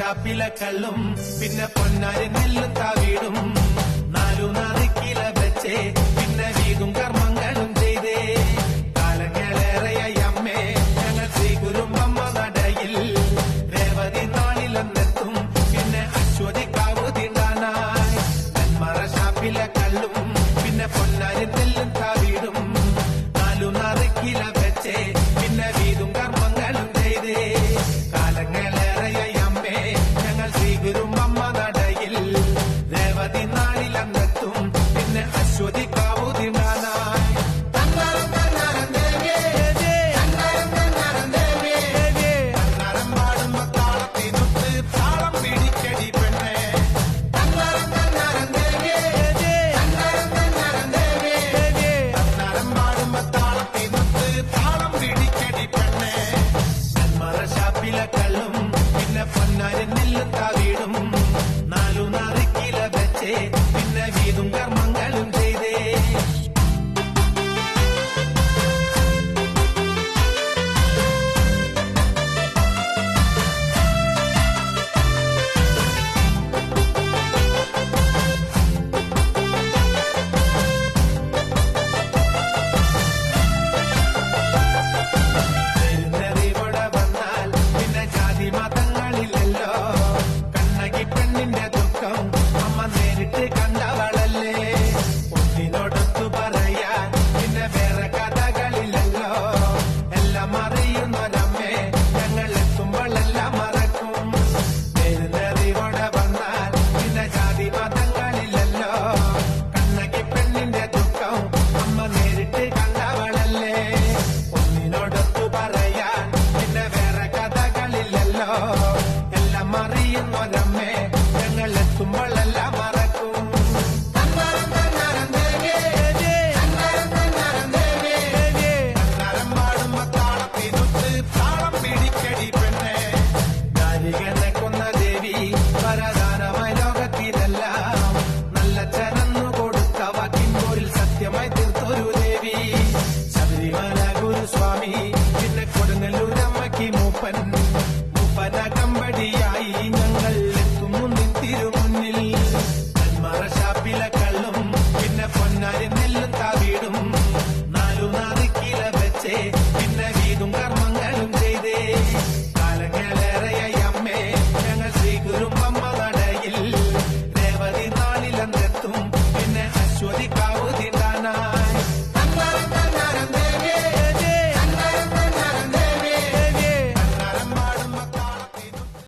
ചാപ്പിലക്കല്ലും പിന്നെ പൊന്നാരി നെല്ലും താവീടും. നാലു നാറിക്കില വെച്ചേ പിന്നെ വീകും കർമ്മങ്ങളും ചെയ്തേ. കാലങ്ങളേറെയ അമ്മേ ഞങ്ങൾ ശ്രീ കുരുമ്പമ്മ നടയിൽ. രേവതി നാളിലെന്നെത്തും പിന്നെ അശ്വതി കാവുതിണ്ടാനായി. തന്മറ ഷാപ്പിലെ പിന്നെ പൊന്നാരി നെല്ലും united nilukaga olha